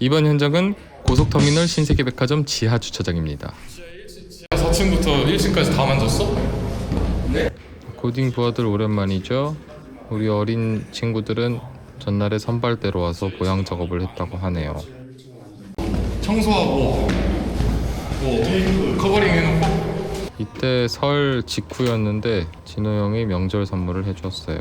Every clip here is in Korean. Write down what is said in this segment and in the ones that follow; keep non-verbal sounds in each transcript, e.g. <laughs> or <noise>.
이번 현장은 고속터미널 신세계백화점 지하 주차장입니다. 4층부터 1층까지 다 만졌어? 네. 고딩 부하들 오랜만이죠. 우리 어린 친구들은 전날에 선발대로 와서 보양 작업을 했다고 하네요. 청소하고 뭐 커버링 해놓고 이때 설 직후였는데 진호 형이 명절 선물을 해줬어요.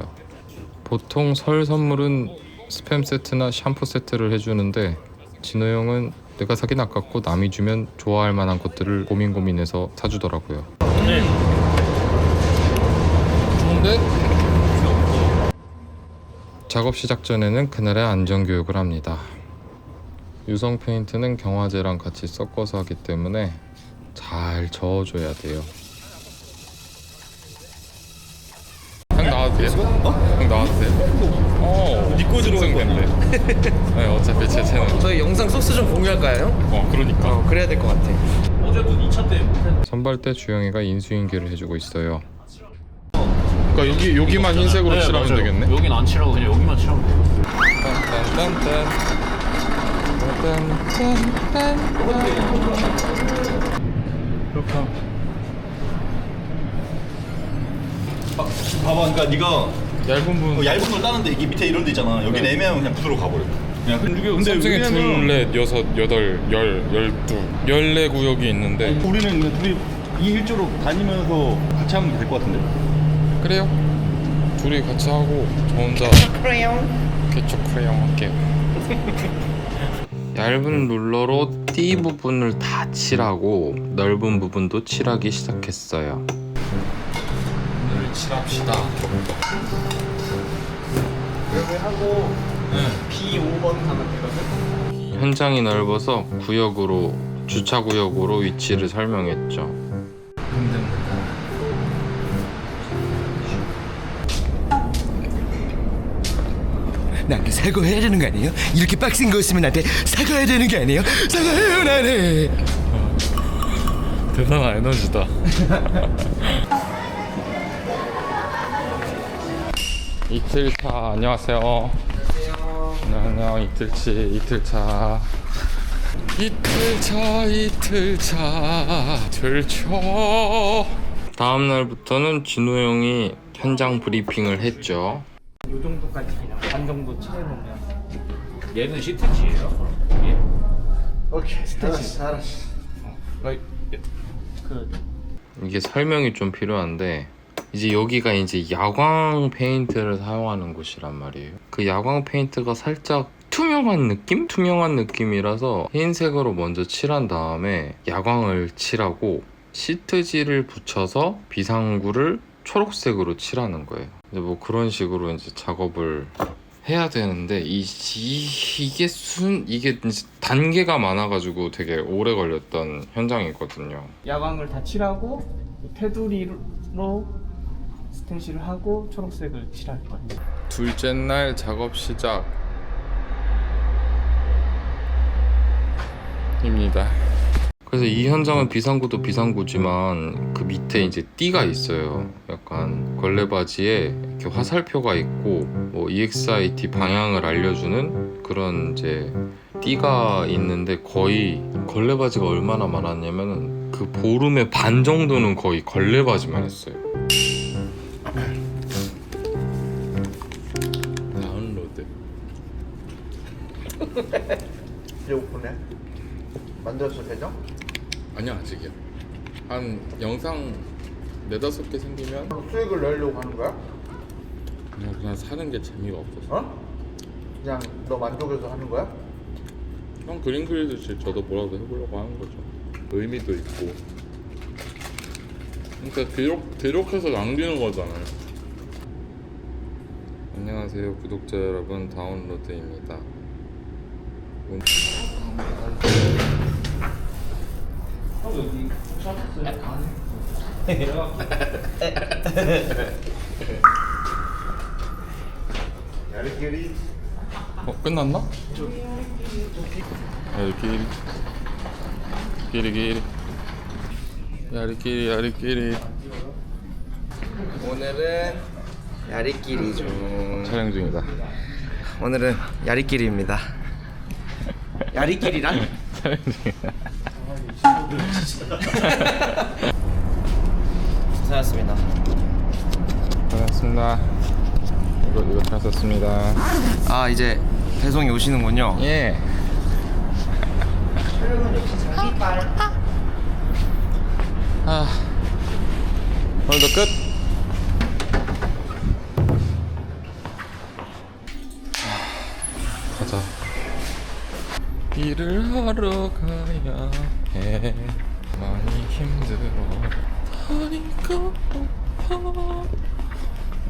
보통 설 선물은 스팸 세트나 샴푸 세트를 해주는데 진호 형은 내가 사긴 아깝고 남이 주면 좋아할 만한 것들을 고민 고민해서 사주더라고요. 좋은데? 작업 시작 전에는 그날의 안전 교육을 합니다. 유성 페인트는 경화제랑 같이 섞어서 하기 때문에 잘 저어줘야 돼요. 형 나와도 돼요? 어? 형 나와도 돼요? 어, 믿고 들어온 건데. <laughs> 네, 어차피 제 채널. 저희 영상 소스 좀 공유할까요? 어, 그러니까. 어, 그래야 될 것 같아. 어제도 2차 때 선발 때 주영이가 인수인계를 해주고 있어요. 그러니까 여기 여기만 흰색으로 칠하면 되겠네. 여긴 안 칠하고 그냥 여기만 칠하면 돼요. 딴딴딴딴. 이렇게 하면 봐봐, 그러니까 네가 얇은 부분. 어, 얇은 걸 따는데 이게 밑에 이런 데 있잖아. 여기는 애매하면 그냥 부드러워 가버려. 그냥 근데 근데 삼층에 둘, 우리는 넷, 여섯, 여덟, 열, 열두, 열네 구역이 있는데 우리는 그냥 둘이 이 일조로 다니면서 같이 하면 될 것 같은데. 그래요? 둘이 같이 하고 저 혼자 개척 크레용 할게요. <laughs> 얇은 룰러로 띠 부분을 다 칠하고 넓은 부분도 칠하기 시작했어요. 오늘 칠합시다. 여기 하고 B5번 가면 되거든. 현장이 넓어서 구역으로 주차 구역으로 위치를 설명했죠. 나한테 사과해야 되는 거 아니에요? 이렇게 빡센 거 있으면 나한테 사과해야 되는 게 아니에요? 사과해요 나는 <laughs> 대단한 에너지다. <laughs> 이틀차 안녕하세요. 안녕 이틀치 이틀차 이틀차 이틀차 들쳐 다음 날부터는 진우 형이 현장 브리핑을 했죠. 요 정도까지 그냥 반 정도 칠해놓으면. 얘는 시트지예요. 예. 오케이. 알았어, 알았어. 그 이게 설명이 좀 필요한데 이제 여기가 이제 야광 페인트를 사용하는 곳이란 말이에요. 그 야광 페인트가 살짝 투명한 느낌? 투명한 느낌이라서 흰색으로 먼저 칠한 다음에 야광을 칠하고 시트지를 붙여서 비상구를 초록색으로 칠하는 거예요. 이제 뭐 그런 식으로 이제 작업을 해야 되는데 이, 이 이게 순 이게 이제 단계가 많아가지고 되게 오래 걸렸던 현장이거든요. 야광을 다 칠하고 테두리로 스텐실을 하고 초록색을 칠할 거예요. 둘째 날 작업 시작. 입니다. 그래서 이 현장은 비상구도 비상구지만 그 밑에 이제 띠가 있어요. 약간 걸레바지에 이렇게 화살표가 있고 뭐 EXIT 방향을 알려주는 그런 이제 띠가 있는데 거의 걸레바지가 얼마나 많았냐면은 그 보름의 반 정도는 거의 걸레바지만 했어요. 다운로드. 배고프네. 만들었어 계정? 아니야 아직이야. 한 영상 네다섯 개 생기면 수익을 내려고 하는 거야? 그냥 그냥 사는 게 재미가 없어서. 어? 그냥 너 만족해서 하는 거야? 형 그림 그리듯이 저도 뭐라도 해보려고 하는 거죠. 의미도 있고. 그러니까 기록 기록해서 남기는 거잖아요. 안녕하세요 구독자 여러분 다운로드입니다. 온- 야리끼리 어 끝났나? 아, 이렇게 끼리끼리 야리끼리 야리끼리 오늘은 야리끼리 중. 촬영 중이다 오늘은 야리끼리입니다. <laughs> 야리끼리란? 촬영 중이다 고생하셨습니다. 반갑습니다 이거 이거 잘 썼습니다 아 이제 배송이 오시는군요. 예 아, 오늘도 끝. 하, 가자. 일을 하러 가야 해. 많이 힘들어. 다리가 아파.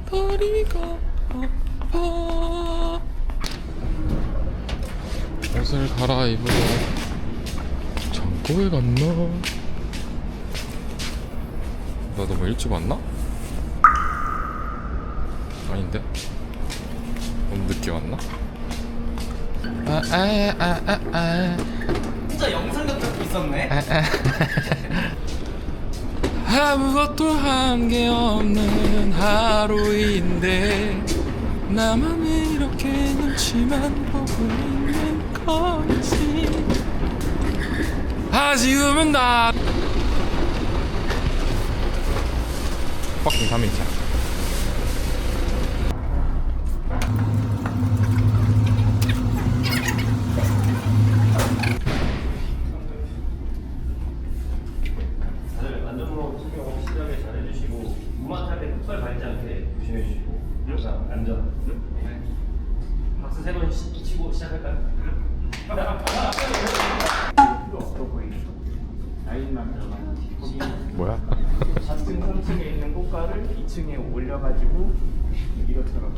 다리가 아파. 옷을 갈아입으러 창고에 갔나? 나 너무 일찍 왔나? 아닌데? 너무 늦게 왔나? 아, 아, 아, 아, 아. 진짜 영상 같은 있었네. <laughs> 아무것도 한 게 없는 하루인데 나만 왜 이렇게 눈치만 보고 있는 건지. 아쉬움은 나. 빡킹 3인차 안전으로 신경 시작을 잘해주시고 무만 탈때 턱살 밟지 않게 조심해주시고 자 안전 박수 세번 치고 시작할까요? 라인만 들어가는 뭐야? 같은 3층에 있는 꽃가를 2층에 올려가지고 이것처럼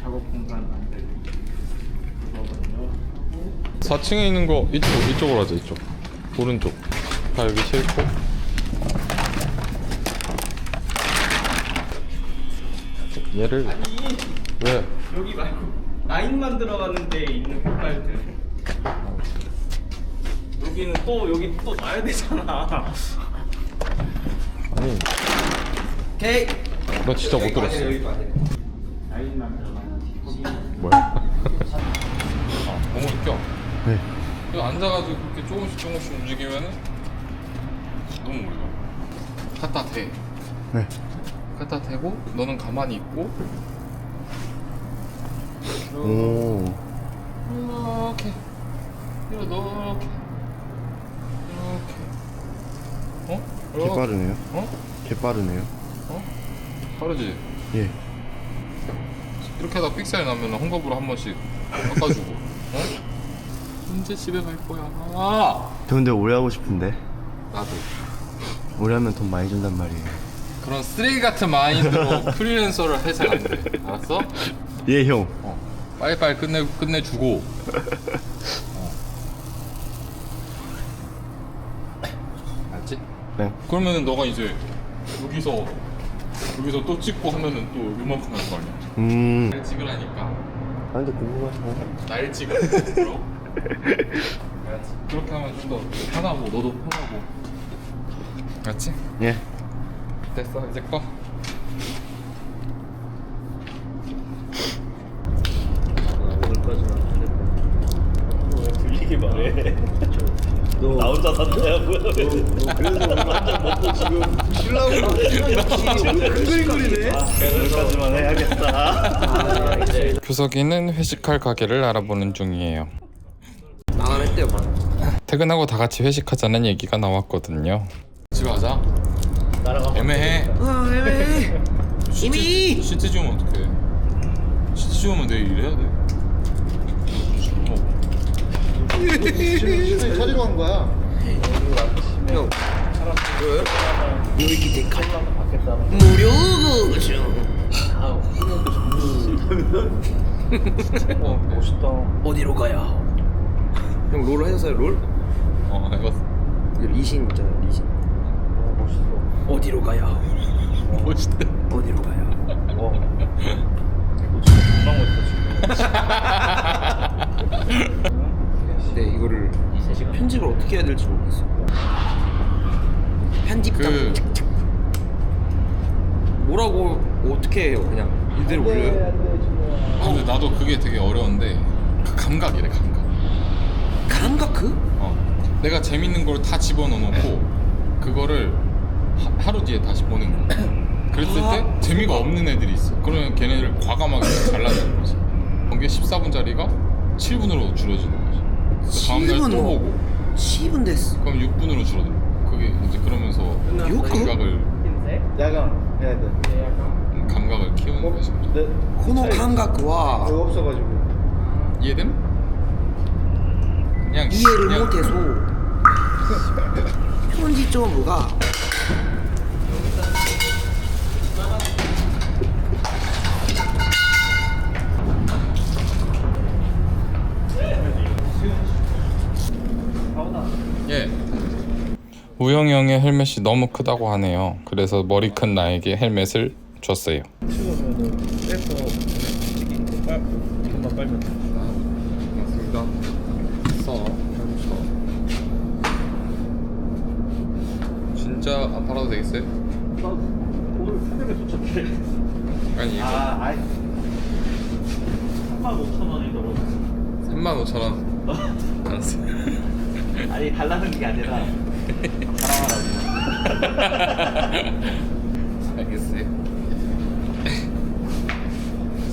작업 공간 만들고 그거거든요. 4층에 있는 거 이쪽 이쪽으로 하자 이쪽. 오른쪽. 다 여기 싣고. 얘를 왜? 여기 말고 라인만 들어가는 데 있는 꽃갈들. 여기는 또 여기 또 놔야 되잖아. 아니. 오케이. 나 진짜 못 들었어. 라인만 들어가는 뭐야? 아 너무 웃겨 네 이거 앉아가지고 그렇게 조금씩 조금씩 움직이면은 너무 어려워 갖다 대 네. 갖다 대고 너는 가만히 있고 오. 이렇게 이렇게 이렇게 이렇게 어? 이렇게. 빠르네요. 어? 개 빠르네요. 어? 빠르지? 예. 이렇게 하다 삑살 나면 헝겊으로 한 번씩 깎아주고 어? 언제 집에 갈 거야 아! 저 근데 오래 하고 싶은데. 나도 오래 하면 돈 많이 준단 말이에요. 그런 쓰레기 같은 마인드로 <laughs> 프리랜서를 해서 안 돼 알았어? 예, 형. 어. 빨리빨리 끝내, 끝내주고 <laughs> 어. 알지? 네. 그러면은 너가 이제 여기서 여기서 또 찍고 하면은 또 요만큼 할 거 아니야 음. 날 찍으라니까 아, 근데 궁금하다. 날 <laughs> 그럼? 알았지? <laughs> 그렇게 하면 좀 더 편하고 너도 편하고. 알았지? 예. 됐어 이제 꺼. 들리게 말해? <laughs> 나 혼자 산다야 뭐야 한잔 먹고 지금 신랑으로 그림 그리네 여기까지만 해야겠다. <laughs> 규석이는 회식할 가게를 알아보는 중이에요 나가랬대요, 봐. 퇴근하고 다 같이 회식하자는 얘기가 나왔거든요 집에 가자 애매해 아, 애매해. <laughs> 이미. 시트 지우면 어떡해 시트 지우면 내일 일해야 돼 어. 찾으러 간 거야. 형. 왜? 여기 칼 무료 보증. 어 멋있다 어디로 가야? 형롤 하셨어요 롤? 어 해봤어 리신 있잖아요 리신. 멋있어. 어디로 가야? <laughs> 멋있대 어디로 가야? <laughs> 네 이거를 편집을 어떻게 해야 될지 모르겠어. 편집장 그 뭐라고 어떻게 해요? 그냥 이대로 올려요? 아, 근데 나도 그게 되게 어려운데 그 감각이래 감각. 감각그? 어. 내가 재밌는 걸 다 집어넣어 놓고 그거를 하, 루 뒤에 다시 보는 거야. <coughs> 그랬을 때 재미가 없는 애들이 있어. 그러면 걔네를 과감하게 <coughs> 잘라주는 거지. 그게 14분짜리가 7분으로 줄어지는 거지. 그 다음날 또 7분 뭐. 보고 10분 됐어. 그럼 6분으로 줄어들어. 그게 이제 그러면서 요거? 감각을 야간 해야 돼. 음, 감각을 키우는 거지. 네. 코노 감각과 그거 없어가지고. 이해됨? 그냥 이해를 그냥 못해서 편집점부가 예. 우영이 형의 헬멧이 너무 크다고 하네요. 그래서 머리 큰 나에게 헬멧을 줬어요. 치우면은 빼서 튀긴 거 빨고 이것만 빨면 돼. 맞습니다. 써. 쳐. 진짜 안 팔아도 되겠어요? 오늘 새벽에 도착해. 아니 이거 아, 아이. 3만 5천 원이더라고. 3만 5천 원. <laughs> 알았어요. 아니 달라는 게 아니라 <laughs> 알겠어요.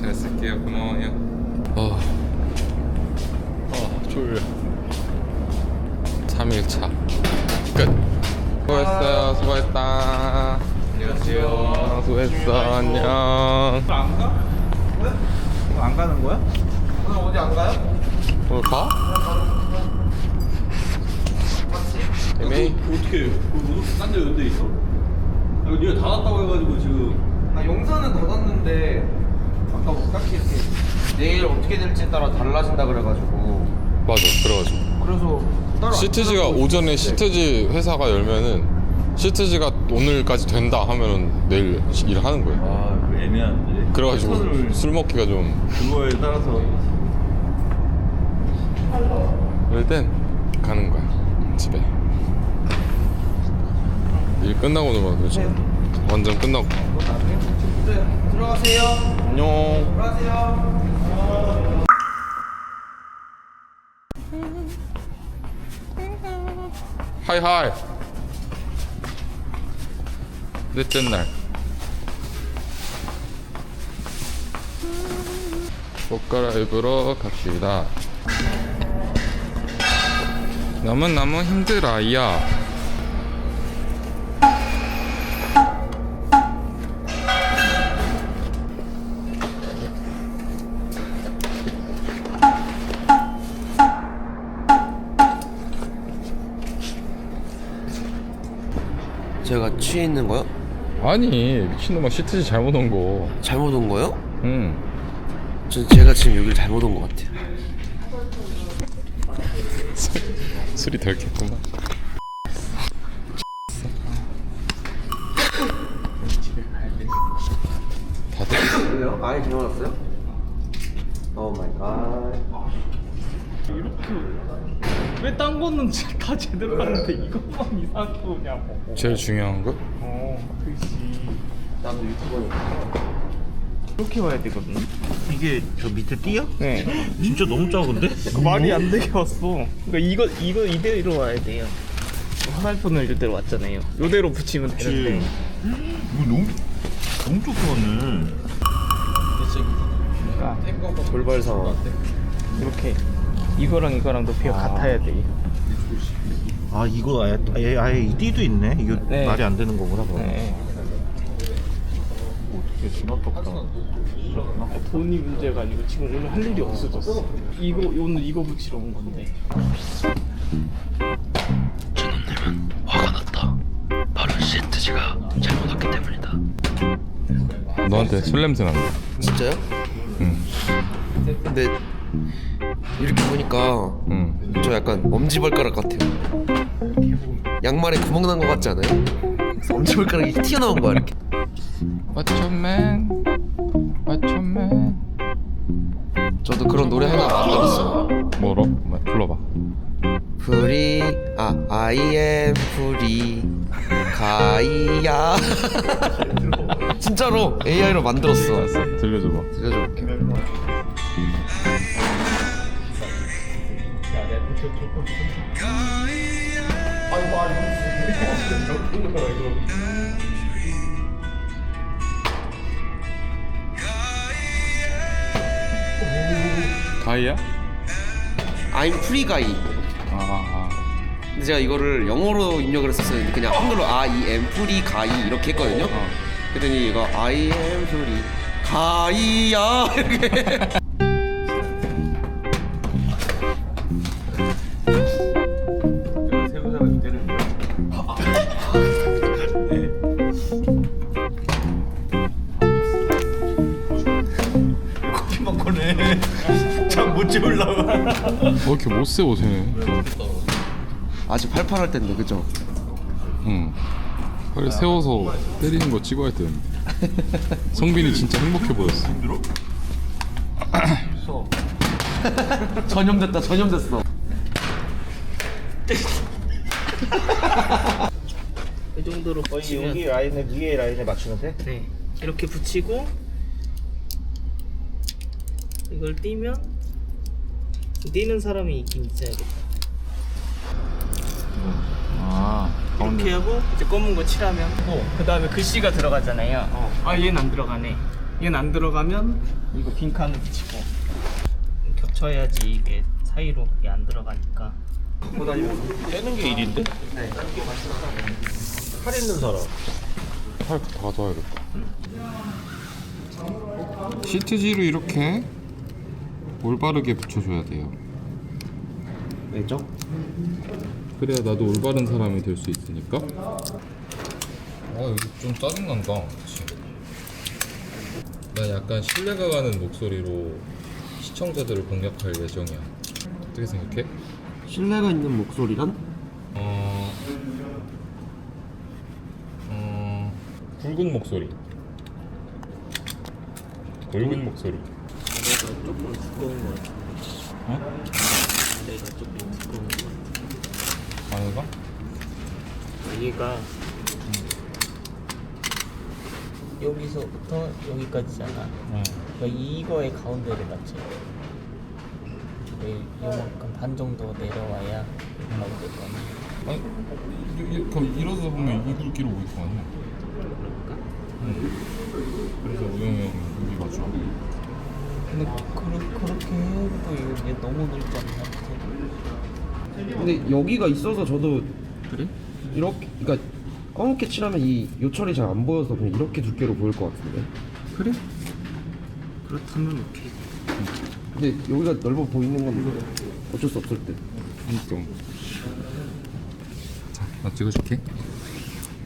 잘 쓸게요. 고마워요. 수고했어. 안녕. 안 가? 왜? 안 가는 거야? 오늘 어디 안 가요? 오늘 가? 애매히. 어떻게 딴데 연대 있어? 아, 니가 다 왔다고 해가지고 지금 아 용산은 닫았는데 아까 뭐 딱히 이렇게 내일 어떻게 될지에 따라 달라진다 그래가지고 맞아. 그래가지고. 그래서 따로 안 시트지가 오전에. 시트지 회사가 열면은 시트지가 오늘까지 된다 하면은 내일 시- 일하는 거예요. 아, 그 애매한데. 그래가지고 패턴을 술 먹기가 좀 그거에 따라서 그럴 땐 가는 거야 집에. 일 끝나고 놀면 되지. 완전 끝나고. 네, 들어가세요 안녕. 들어가세요 하이 하이. 넷째 날. 옷 갈아입으러 갑시다. 너무너무 힘들어요. 제가 취해 있는 거요? 아니 미친놈아 시트지 잘못 온 거. 잘못 온 거요? 응. 전 제가 지금 여기를 잘못 온 것 같아요 술이 덜 깼구만. 다들 왜요? 아예 잘못 왔어요? 오 마이 갓왜딴 거는 다 제대로 하는데 이것만 이상하게 오냐고. 제일 중요한 거? 어, 그지. 나도 유튜버니까 이렇게 와야 되거든. 이게 저 밑에 띠야? 네. 진짜 너무 작은데? 그 말이 안 되게 왔어. 그러니까 이거 이거 이대로 와야 돼요. 화살표는 이대로 왔잖아요. 이대로 붙이면 되는데. 이거 너무 너무 조그맣네 그러니까 돌발 상황. 이렇게 이거랑 이거랑 높이가 같아야 돼. 아 이거 아예, 아예, 아예 이 띠도 있네 이거 네. 말이 안 되는 거구나 그럼 네. 어떻게 지나쳤다 돈이 문제가 아니고 지금 오늘 할 일이 없어졌어. 이거 오늘 이거 붙이러 온 건데. 너한테 술 냄새 난다. 진짜요? 응. 근데 이렇게 보니까 응. 저 약간 엄지발가락 같아요 양말에 구멍 난 것 같지 않아요? 엄지발가락이 튀어나온 거야 이렇게 What's your man? What's your man? 저도 그런 노래 하나 만들었어요 뭐로? 뭐, 불러봐. 프리 아 I am free 가이야 <laughs> 진짜로 AI로 만들었어 들려줘봐. 들려줄게 가이야? I'm free guy. 아, 근데 제가 이거를 영어로 입력을 했었는데 그냥 한글로 I am free guy 이렇게 했거든요. 그랬더니 이거 I am free 가이야. <laughs> 이렇게 왜 이렇게 못 세워 쟤네 아직 팔팔할 텐데 그죠? 응. 빨리 세워서 때리는 거 찍어야 되는데. 성빈이 진짜 행복해 보였어. <clears throat> 전염됐다 전염됐어. <laughs> 이 정도로 붙이면 여기 라인에 위에 라인에 맞추면 돼? 네. 이렇게 붙이고 이걸 띄면 뛰는 사람이 있긴 있어야겠다. 아, 이렇게 하고 이제 검은 거 칠하면 그 다음에 글씨가 들어가잖아요. 아 얘는 안 들어가네. 얘는 안 들어가면 이거 빈 칸을 붙이고. 겹쳐야지 이게 사이로 그게 안 들어가니까. 떼는 게 일인데? 팔 있는 사람. 팔 가져와야겠다 시트지로 이렇게 올바르게 붙여줘야 돼요 왜죠? 그래야 나도 올바른 사람이 될 수 있으니까 아 여기 좀 짜증난다 나 약간 신뢰가 가는 목소리로 시청자들을 공략할 예정이야 어떻게 생각해? 신뢰가 있는 목소리란? 어... 어... 굵은 목소리 굵은 목소리 조금 두꺼운 거 같아 어? 내가 조금 두꺼운 거 같아 아내가? 얘가 여기서부터 여기까지잖아. 응 그러니까 이거의 가운데를 맞춰. 이만큼 반 정도 내려와야 가운데 거니. 아니 이- 이- 그럼 일어서 보면 이 굵기로 보일 거 아니야 그럴까? 응 그래서 우영이 형이 여기 맞춰 근데 그렇, 그렇게 해도 이게 너무 넓지 않나? 근데 여기가 있어서 저도 그래? 이렇게 그러니까 검게 칠하면 이 요철이 잘 안 보여서 그냥 이렇게 두께로 보일 것 같은데 그래? 그렇다면 오케이. 근데 여기가 넓어 보이는 건 어쩔 수 없을 때 그러니까 자, 나 찍어줄게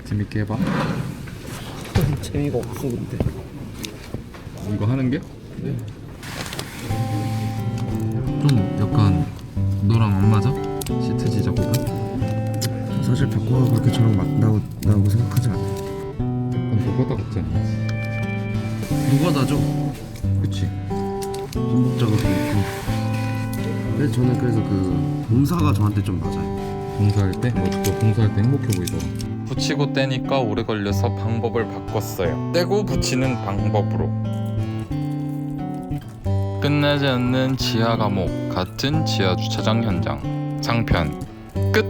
재밌게 해봐 <laughs> 재미가 없어 근데 이거 하는 게? 좀 약간 너랑 안 맞아? 시트지 작업은? 사실 바꿔가 그렇게 저랑 맞다고 나고 생각하지 않아 약간 노가다 같지 않냐? 누가 나죠? 그치? 반복 작업이 있고 근데 저는 그래서 그 봉사가 저한테 좀 맞아요 봉사할 때? 뭐, 너 봉사할 때 행복해 보이더라 붙이고 떼니까 오래 걸려서 방법을 바꿨어요. 떼고 붙이는 방법으로. 끝나지 않는 지하 감옥 같은 지하 주차장 현장. 장편 끝.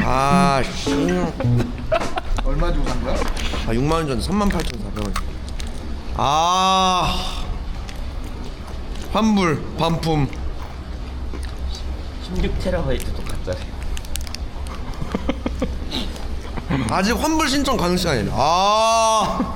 아 씨. 얼마 주고 산 거야? 아 6만 원 전에 3만 8천 4백 원. 아 환불 반품 16테라바이트도 가짜래. <laughs> 아직 환불 신청 가능 시간이네. 아